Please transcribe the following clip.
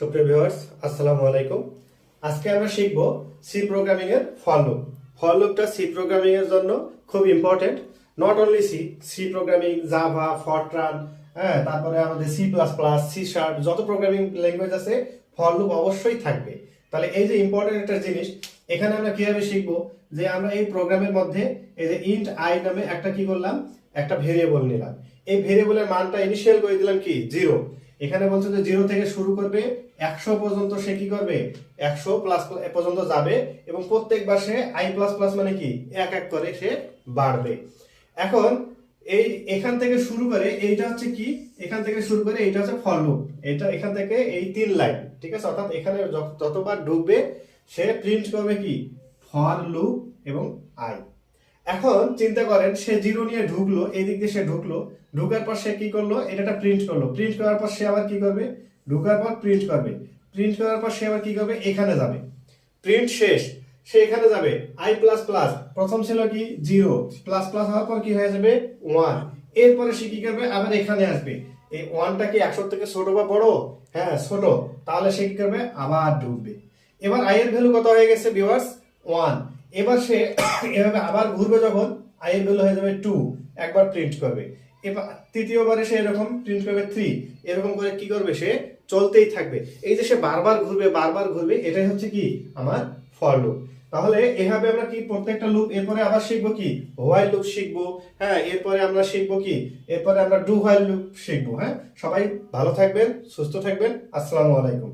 সুপ্রিয় ভিউয়ার্স, আসসালামু আলাইকুম। আজকে আমরা শিখব সি প্রোগ্রামিং এর for loop for C programming এর জন্য খুব important not only C C programming Java Fortran হ্যাঁ তারপরে আমাদের C plus plus C sharp যত প্রোগ্রামিং ল্যাঙ্গুয়েজ আছে ফর অবশ্যই থাকবে। তাহলে এই যে ইম্পর্টেন্ট একটা জিনিস, এখানে আমরা কীভাবে শিখব? যে আমরা এই প্রোগ্রামের মধ্যে এই যে ইন্ট আই নামে একটা কি করলাম? একটা ভেরিয়েবল নিলাম। এই ভেরিয়েবলের মানটা ইনিশিয়াল করে দিলাম কি? জিরো এখানে বলছে যে জিরো থেকে শুরু করবে, একশো পর্যন্ত সে কি করবে? একশো প্লাস পর্যন্ত যাবে এবং প্রত্যেকবার সে আই প্লাস প্লাস মানে কি? এক এক করে সে বাড়বে। এখন এই এখান থেকে শুরু করে, এইটা হচ্ছে কি? এখান থেকে শুরু করে এইটা হচ্ছে ফর লুপ এটা এখান থেকে এই তিন লাইন ঠিক আছে? অর্থাৎ এখানে যত- যতবার ঢুকবে সে প্রিন্ট করবে কি? ফর লুপ এবং আই এখন চিন্তা করেন, সে জিরো নিয়ে ঢুকলো এই দিক দিয়ে সে ঢুকলো, ঢুকার পর সে কি করল? এটা প্রিন্ট করল। প্রিন্ট করার পর সে আবার কি করবে? ঢুকার পর প্রিন্ট করবে। প্রিন্ট করার পর সে আবার কি করবে? এখানে যাবে। প্রিন্ট শেষ। সে এখানে যাবে। আই প্লাস প্লাস প্রথম ছিল কি? জিরো প্লাস প্লাস হওয়ার পর কি হয়ে যাবে? ওয়ান এরপরে সে কি করবে? আবার এখানে আসবে। এই ওয়ানটা কি একশো থেকে ছোট বা বড়? হ্যাঁ ছোট। তাহলে সে কি করবে? আবার ঢুকবে। এবার আই এর ভ্যালু কত হয়ে গেছে ভিউয়ার্স ওয়ান এবার সে এভাবে আবার ঘুরবে যখন আই এর ভ্যালু হয়ে যাবে টু একবার প্রিন্ট করবে। এবার তৃতীয়বারে সে এরকম প্রিন্ট করবে থ্রি এরকম করে কি করবে সে? চলতেই থাকবে। এই যে সে বারবার ঘুরবে বারবার ঘুরবে, এটাই হচ্ছে কি? আমার ফর লুপ তাহলে এভাবে আমরা কি প্রত্যেকটা লুপ এরপরে আবার শিখব কি? হোয়াইল লুপ শিখব হ্যাঁ এরপরে আমরা শিখব কি? এরপরে আমরা ডু হোয়াইল লুপ শিখব হ্যাঁ? সবাই ভালো থাকবেন, সুস্থ থাকবেন, আসসালামু আলাইকুম।